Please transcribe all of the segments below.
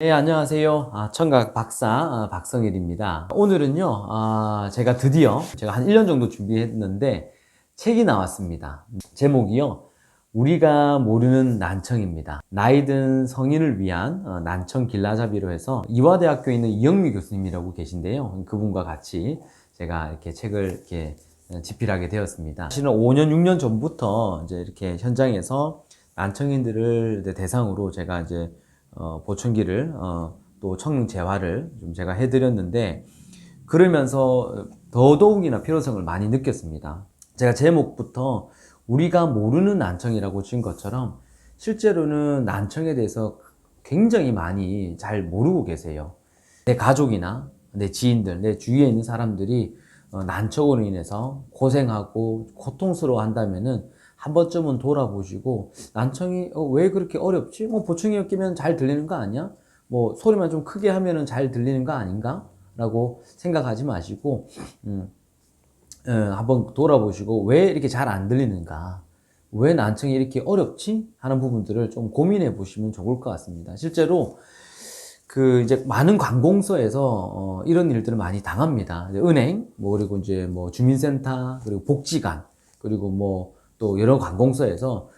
네, 안녕하세요. 아, 청각 박사 아, 박성일입니다. 오늘은요, 아, 제가 드디어 제가 한 1년 정도 준비했는데 책이 나왔습니다. 제목이요. 우리가 모르는 난청입니다. 나이든 성인을 위한 어, 난청 길라잡이로 해서 이화대학교에 있는 이영미 교수님이라고 계신데요. 그분과 같이 제가 이렇게 책을 이렇게 집필하게 되었습니다. 사실은 5년, 6년 전부터 이제 이렇게 현장에서 난청인들을 대상으로 제가 이제 어, 보청기를 어, 또 청능 재활을 좀 제가 해드렸는데 그러면서 더더욱이나 필요성을 많이 느꼈습니다. 제가 제목부터 우리가 모르는 난청이라고 지은 것처럼 실제로는 난청에 대해서 굉장히 많이 잘 모르고 계세요. 내 가족이나 내 지인들, 내 주위에 있는 사람들이 어, 난청으로 인해서 고생하고 고통스러워 한다면은 한 번쯤은 돌아보시고 난청이 어, 왜 그렇게 어렵지? 뭐 보청기 끼면 잘 들리는 거 아니야? 뭐 소리만 좀 크게 하면은 잘 들리는 거 아닌가? 라고 생각하지 마시고 음, 어, 한번 돌아보시고 왜 이렇게 잘 안 들리는가? 왜 난청이 이렇게 어렵지? 하는 부분들을 좀 고민해 보시면 좋을 것 같습니다. 실제로 그 이제 많은 관공서에서 어, 이런 일들을 많이 당합니다. 은행, 뭐 그리고 이제 뭐 주민센터, 그리고 복지관, 그리고 뭐 또 여러 관공서에서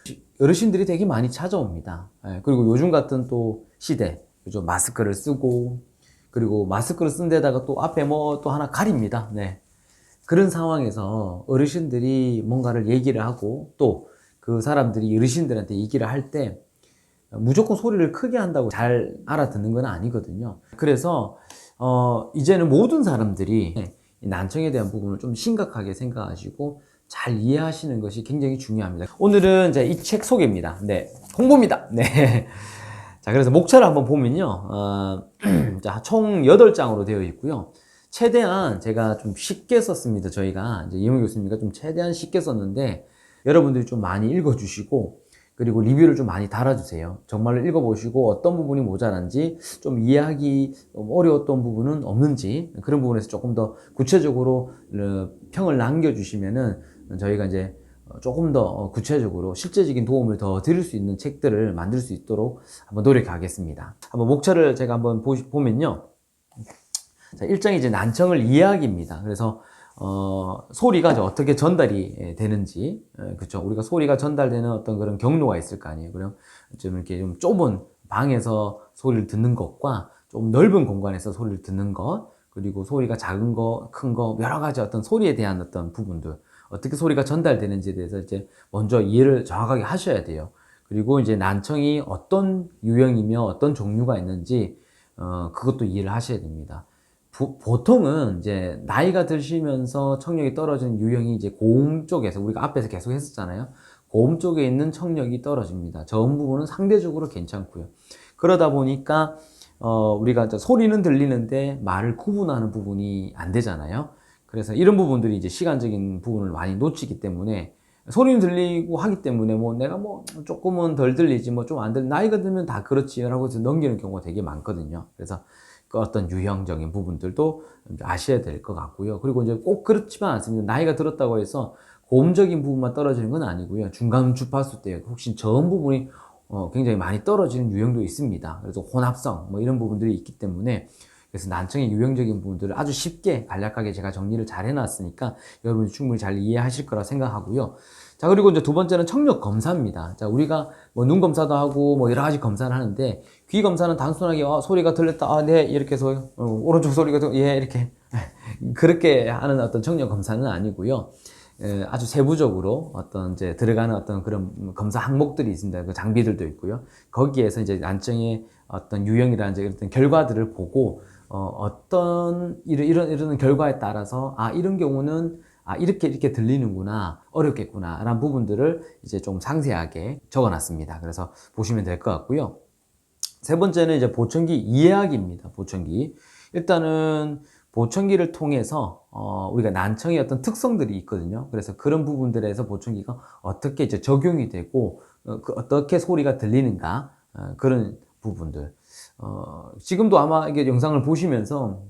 어르신들이 되게 많이 찾아옵니다. 예, 그리고 요즘 같은 또 시대, 그죠? 마스크를 쓰고 그리고 마스크를 쓴 데다가 또 앞에 뭐 또 하나 가립니다. 네. 그런 상황에서 어르신들이 뭔가를 얘기를 하고 또 그 사람들이 어르신들한테 얘기를 할 때 무조건 소리를 크게 한다고 잘 알아듣는 건 아니거든요. 그래서 어 이제는 모든 사람들이 이 난청에 대한 부분을 좀 심각하게 생각하시고 잘 이해하시는 것이 굉장히 중요합니다. 오늘은 이 책 소개입니다. 네, 홍보입니다. 네. 자, 그래서 목차를 한번 보면요. 어, 자, 총 8장으로 되어 있고요. 최대한 제가 좀 쉽게 썼습니다. 저희가 이제 이용 교수님과 좀 최대한 쉽게 썼는데 여러분들이 좀 많이 읽어주시고 그리고 리뷰를 좀 많이 달아주세요. 정말로 읽어보시고 어떤 부분이 모자란지 좀 이해하기 어려웠던 부분은 없는지 그런 부분에서 조금 더 구체적으로 어, 평을 남겨주시면은 저희가 이제 조금 더 구체적으로 실제적인 도움을 더 드릴 수 있는 책들을 만들 수 있도록 한번 노력하겠습니다. 한번 목차를 제가 한번 보시, 보면요. 자, 일장이 이제 난청을 이해하기입니다. 그래서 어, 소리가 이제 어떻게 전달이 되는지, 그렇죠. 우리가 소리가 전달되는 어떤 그런 경로가 있을 거 아니에요. 그럼 좀 이렇게 좀 좁은 방에서 소리를 듣는 것과 좀 넓은 공간에서 소리를 듣는 것, 그리고 소리가 작은 거, 큰 거, 여러 가지 어떤 소리에 대한 어떤 부분들, 어떻게 소리가 전달되는지에 대해서 이제 먼저 이해를 정확하게 하셔야 돼요. 그리고 이제 난청이 어떤 유형이며 어떤 종류가 있는지, 어, 그것도 이해를 하셔야 됩니다. 부, 보통은 이제 나이가 드시면서 청력이 떨어지는 유형이 이제 고음 쪽에서 우리가 앞에서 계속 했었잖아요. 고음 쪽에 있는 청력이 떨어집니다. 저음 부분은 상대적으로 괜찮고요. 그러다 보니까 어, 우리가 소리는 들리는데 말을 구분하는 부분이 안 되잖아요. 그래서 이런 부분들이 이제 시간적인 부분을 많이 놓치기 때문에 소리는 들리고 하기 때문에 뭐 내가 뭐 조금은 덜 들리지 뭐 좀 안 들리 나이가 들면 다 그렇지라고 해서 넘기는 경우가 되게 많거든요. 그래서 그 어떤 유형적인 부분들도 아셔야 될 것 같고요. 그리고 이제 꼭 그렇지만 않습니다. 나이가 들었다고 해서 고음적인 부분만 떨어지는 건 아니고요. 중간 주파수 때 혹시 저음 부분이 어, 굉장히 많이 떨어지는 유형도 있습니다. 그래서 혼합성 뭐 이런 부분들이 있기 때문에 그래서 난청의 유형적인 부분들을 아주 쉽게 간략하게 제가 정리를 잘 해놨으니까 여러분이 충분히 잘 이해하실 거라 생각하고요. 자, 그리고 이제 두 번째는 청력 검사입니다. 자, 우리가 뭐 눈 검사도 하고 뭐 여러 가지 검사를 하는데 귀 검사는 단순하게 어, 소리가 들렸다. 아, 네. 이렇게 해서 어, 오른쪽 소리가 들, 예, 이렇게 그렇게 하는 어떤 청력 검사는 아니고요. 에, 아주 세부적으로 어떤 이제 들어가는 어떤 그런 검사 항목들이 있습니다. 그 장비들도 있고요. 거기에서 이제 난청의 어떤 유형이라는 어떤 결과들을 보고 어, 어떤 이런, 이런 이런 결과에 따라서 아 이런 경우는 아, 이렇게 이렇게 들리는구나, 어렵겠구나, 라는 부분들을 이제 좀 상세하게 적어 놨습니다. 그래서 보시면 될 것 같고요. 세 번째는 이제 보청기 이해하기입니다. 보청기. 일단은 보청기를 통해서 어, 우리가 난청의 어떤 특성들이 있거든요. 그래서 그런 부분들에서 보청기가 어떻게 이제 적용이 되고 어, 그 어떻게 소리가 들리는가 어, 그런 부분들. 어, 지금도 아마 이게 영상을 보시면서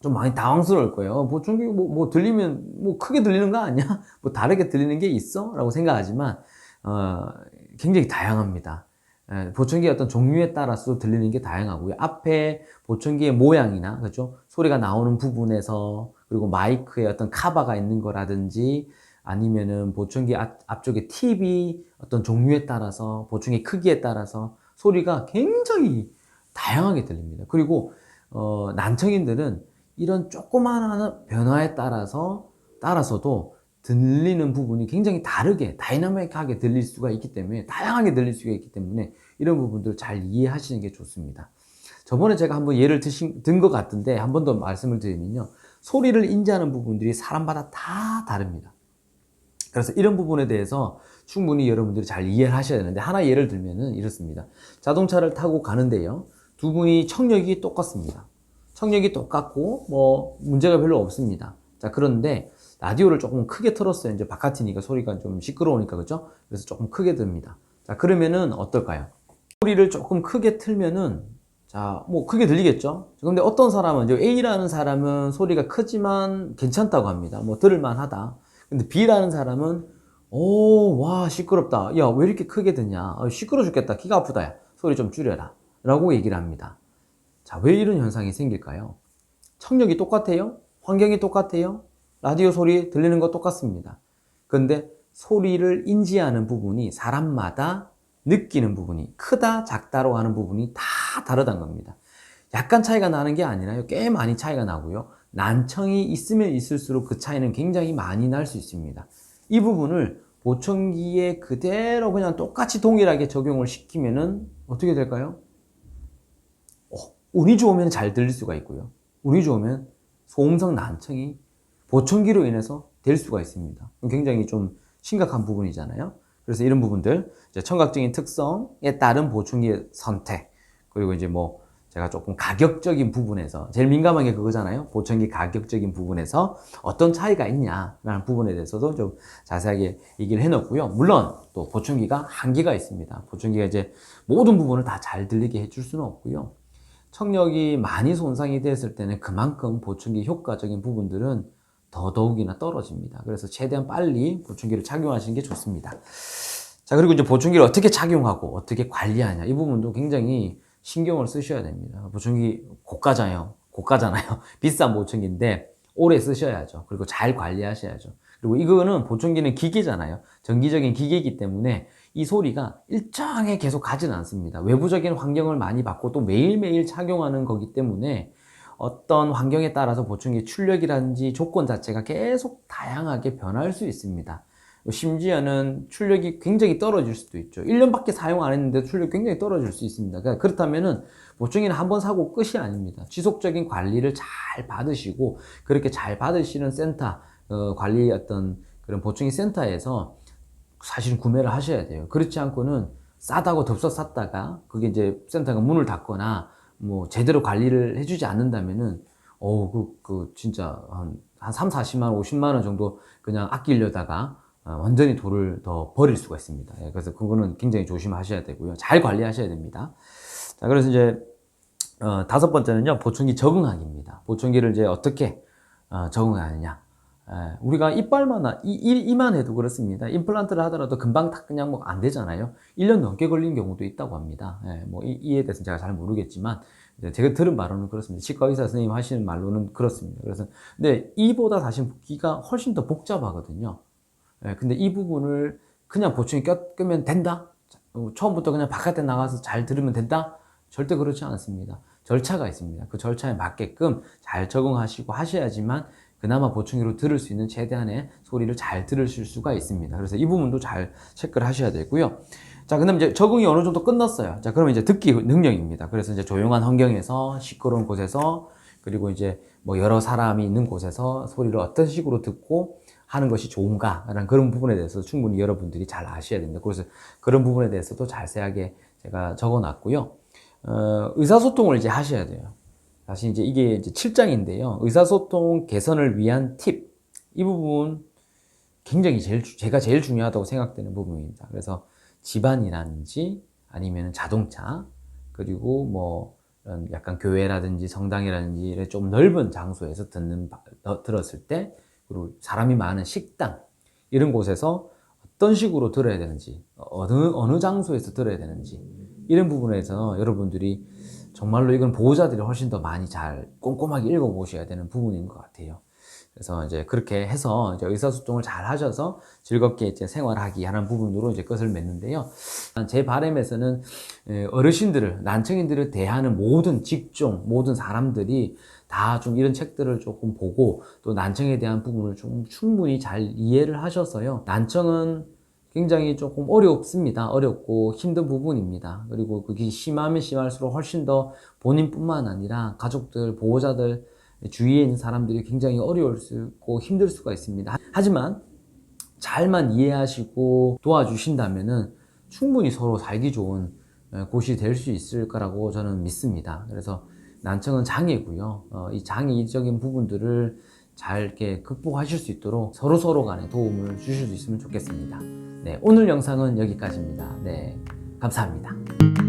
좀 많이 당황스러울 거예요. 보청기 뭐, 뭐 들리면 뭐 크게 들리는 거 아니야? 뭐 다르게 들리는 게 있어? 라고 생각하지만 어, 굉장히 다양합니다. 예, 보청기의 어떤 종류에 따라서 들리는 게 다양하고요. 앞에 보청기의 모양이나 그죠 소리가 나오는 부분에서 그리고 마이크에 어떤 카바가 있는 거라든지 아니면은 보청기 앞, 앞쪽에 팁이 어떤 종류에 따라서 보청기 크기에 따라서 소리가 굉장히 다양하게 들립니다. 그리고 어, 난청인들은 이런 조그마한 변화에 따라서 따라서도 들리는 부분이 굉장히 다르게 다이나믹하게 들릴 수가 있기 때문에 다양하게 들릴 수가 있기 때문에 이런 부분들을 잘 이해하시는 게 좋습니다. 저번에 제가 한번 예를 든 것 같은데 한 번 더 말씀을 드리면요. 소리를 인지하는 부분들이 사람마다 다 다릅니다. 그래서 이런 부분에 대해서 충분히 여러분들이 잘 이해를 하셔야 되는데 하나 예를 들면은 이렇습니다. 자동차를 타고 가는데요. 두 분이 청력이 똑같습니다. 청력이 똑같고 뭐 문제가 별로 없습니다. 자, 그런데 라디오를 조금 크게 틀었어요. 이제 바깥이니까 소리가 좀 시끄러우니까 그죠? 그래서 조금 크게 듭니다. 자, 그러면은 어떨까요? 소리를 조금 크게 틀면은 자, 뭐 크게 들리겠죠? 근데 어떤 사람은 이제 A라는 사람은 소리가 크지만 괜찮다고 합니다. 뭐 들을만 하다. 근데 B라는 사람은 오, 와, 시끄럽다. 야, 왜 이렇게 크게 듣냐? 아, 시끄러 죽겠다. 귀가 아프다. 야. 소리 좀 줄여라. 라고 얘기를 합니다. 자, 왜 이런 현상이 생길까요? 청력이 똑같아요? 환경이 똑같아요? 라디오 소리 들리는 거 똑같습니다. 근데 소리를 인지하는 부분이 사람마다 느끼는 부분이 크다, 작다로 하는 부분이 다 다르다는 겁니다. 약간 차이가 나는 게 아니라요. 꽤 많이 차이가 나고요. 난청이 있으면 있을수록 그 차이는 굉장히 많이 날 수 있습니다. 이 부분을 보청기에 그대로 그냥 똑같이 동일하게 적용을 시키면은 어떻게 될까요? 어, 운이 좋으면 잘 들릴 수가 있고요. 운이 좋으면 소음성 난청이 보청기로 인해서 될 수가 있습니다. 굉장히 좀 심각한 부분이잖아요. 그래서 이런 부분들, 청각적인 특성에 따른 보청기의 선택, 그리고 이제 뭐 제가 조금 가격적인 부분에서 제일 민감한 게 그거잖아요. 보청기 가격적인 부분에서 어떤 차이가 있냐라는 부분에 대해서도 좀 자세하게 얘기를 해놓고요. 물론 또 보청기가 한계가 있습니다. 보청기가 이제 모든 부분을 다 잘 들리게 해줄 수는 없고요. 청력이 많이 손상이 됐을 때는 그만큼 보청기 효과적인 부분들은 더더욱이나 떨어집니다. 그래서 최대한 빨리 보충기를 착용하시는 게 좋습니다. 자, 그리고 이제 보충기를 어떻게 착용하고 어떻게 관리하냐. 이 부분도 굉장히 신경을 쓰셔야 됩니다. 보충기 고가잖아요. 고가잖아요. 비싼 보충기인데 오래 쓰셔야죠. 그리고 잘 관리하셔야죠. 그리고 이거는 보충기는 기계잖아요. 전기적인 기계이기 때문에 이 소리가 일정하게 계속 가지는 않습니다. 외부적인 환경을 많이 받고 또 매일매일 착용하는 거기 때문에 어떤 환경에 따라서 보충기 출력이라든지 조건 자체가 계속 다양하게 변할 수 있습니다. 심지어는 출력이 굉장히 떨어질 수도 있죠. 1년밖에 사용 안 했는데 출력이 굉장히 떨어질 수 있습니다. 그러니까 그렇다면은 보충기는 한 번 사고 끝이 아닙니다. 지속적인 관리를 잘 받으시고 그렇게 잘 받으시는 센터 어, 관리 어떤 그런 보충기 센터에서 사실은 구매를 하셔야 돼요. 그렇지 않고는 싸다고 덥석 샀다가 그게 이제 센터가 문을 닫거나 뭐 제대로 관리를 해주지 않는다면은 어우 그, 그 진짜 한, 한 3, 40만 원, 50만 원 정도 그냥 아끼려다가 어, 완전히 돈을 더 버릴 수가 있습니다. 예, 그래서 그거는 굉장히 조심하셔야 되고요. 잘 관리하셔야 됩니다. 자, 그래서 이제 어, 다섯 번째는요 보충기 적응하기입니다. 보충기를 이제 어떻게 어, 적응하느냐. 예, 우리가 이빨만, 이, 이만 해도 그렇습니다. 임플란트를 하더라도 금방 다 그냥 뭐 안 되잖아요. 1년 넘게 걸린 경우도 있다고 합니다. 예, 뭐, 이, 이에 대해서는 제가 잘 모르겠지만, 제가 들은 바로는 그렇습니다. 치과 의사 선생님 하시는 말로는 그렇습니다. 그래서, 근데 이보다 사실 귀가 훨씬 더 복잡하거든요. 예, 근데 이 부분을 그냥 보충이 껴, 면 된다? 어, 처음부터 그냥 바깥에 나가서 잘 들으면 된다? 절대 그렇지 않습니다. 절차가 있습니다. 그 절차에 맞게끔 잘 적응하시고 하셔야지만 그나마 보충기로 들을 수 있는 최대한의 소리를 잘 들으실 수가 있습니다. 그래서 이 부분도 잘 체크를 하셔야 되고요. 자, 그다음 이제 적응이 어느 정도 끝났어요. 자, 그러면 이제 듣기 능력입니다. 그래서 이제 조용한 환경에서 시끄러운 곳에서 그리고 이제 뭐 여러 사람이 있는 곳에서 소리를 어떤 식으로 듣고 하는 것이 좋은가라는 그런 부분에 대해서 충분히 여러분들이 잘 아셔야 됩니다. 그래서 그런 부분에 대해서도 자세하게 제가 적어 놨고요. 어, 의사소통을 이제 하셔야 돼요. 사실 이제 이게 이제 7장인데요. 의사소통 개선을 위한 팁. 이 부분 굉장히 제일, 제가 제일 중요하다고 생각되는 부분입니다. 그래서 집안이라든지 아니면 자동차, 그리고 뭐 약간 교회라든지 성당이라든지 좀 넓은 장소에서 듣는, 들었을 때, 그리고 사람이 많은 식당, 이런 곳에서 어떤 식으로 들어야 되는지, 어느, 어느 장소에서 들어야 되는지, 이런 부분에서 여러분들이 정말로 이건 보호자들이 훨씬 더 많이 잘 꼼꼼하게 읽어보셔야 되는 부분인 것 같아요. 그래서 이제 그렇게 해서 이제 의사소통을 잘 하셔서 즐겁게 이제 생활하기 하는 부분으로 이제 끝을 맺는데요. 제 바람에서는 에, 어르신들을, 난청인들을 대하는 모든 직종, 모든 사람들이 다 좀 이런 책들을 조금 보고 또 난청에 대한 부분을 좀 충분히 잘 이해를 하셔서요. 난청은 굉장히 조금 어렵습니다. 어렵고 힘든 부분입니다. 그리고 그게 심하면 심할수록 훨씬 더 본인뿐만 아니라 가족들, 보호자들, 주위에 있는 사람들이 굉장히 어려울 수 있고 힘들 수가 있습니다. 하지만 잘만 이해하시고 도와주신다면은 충분히 서로 살기 좋은 어, 곳이 될 수 있을 거라고 저는 믿습니다. 그래서 난청은 장애고요. 어, 이 장애적인 부분들을 잘 이렇게 극복하실 수 있도록 서로 서로 간에 도움을 주실 수 있으면 좋겠습니다. 네, 오늘 영상은 여기까지입니다. 네, 감사합니다.